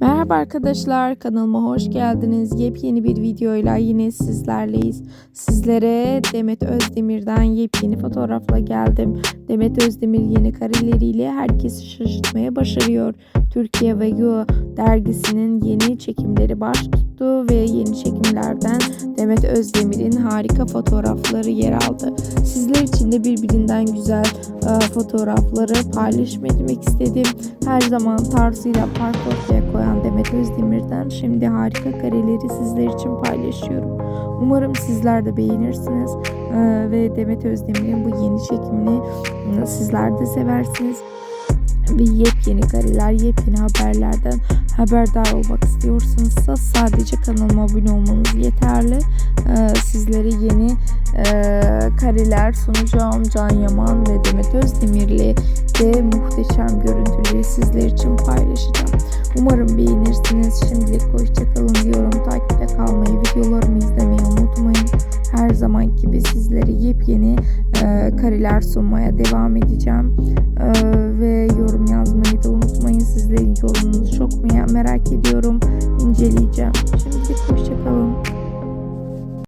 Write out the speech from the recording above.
Merhaba arkadaşlar kanalıma hoş geldiniz. Yepyeni bir videoyla yine sizlerleyiz. Sizlere Demet Özdemir'den yepyeni fotoğrafla geldim. Demet Özdemir yeni kareleriyle herkesi şaşırtmaya başarıyor. Türkiye ve Yo dergisinin yeni çekimleri baş tuttu ve yeni çekimlerden Demet Özdemir'in harika fotoğrafları yer aldı. Sizler için de birbirinden güzel e, fotoğrafları paylaşmak istedim. Her zaman tarzıyla fark ortaya koyan Özdemir'den şimdi harika kareleri sizler için paylaşıyorum. Umarım sizler de beğenirsiniz e, ve Demet Özdemir'in bu yeni çekimini e, sizler de seversiniz ve yepyeni kareler, yepyeni haberlerden haberdar olmak istiyorsanız sadece kanalıma abone olmanız yeterli. Ee, sizlere yeni e, kareler sunacağım. Can Yaman ve Demet Özdemir'le de muhteşem görüntüleri sizler için paylaşacağım. Umarım beğenirsiniz. Şimdilik hoşçakalın diyorum. Takipte kalmayı, videolarımı izlemeyi unutmayın. Her zaman gibi sizlere yepyeni e, kareler sunmaya devam edeceğim. E, ve yorum yazmayı da unutmayın. Sizlerin yorumunuzu çok merak ediyorum. İnceleyeceğim. Şimdilik hoşçakalın.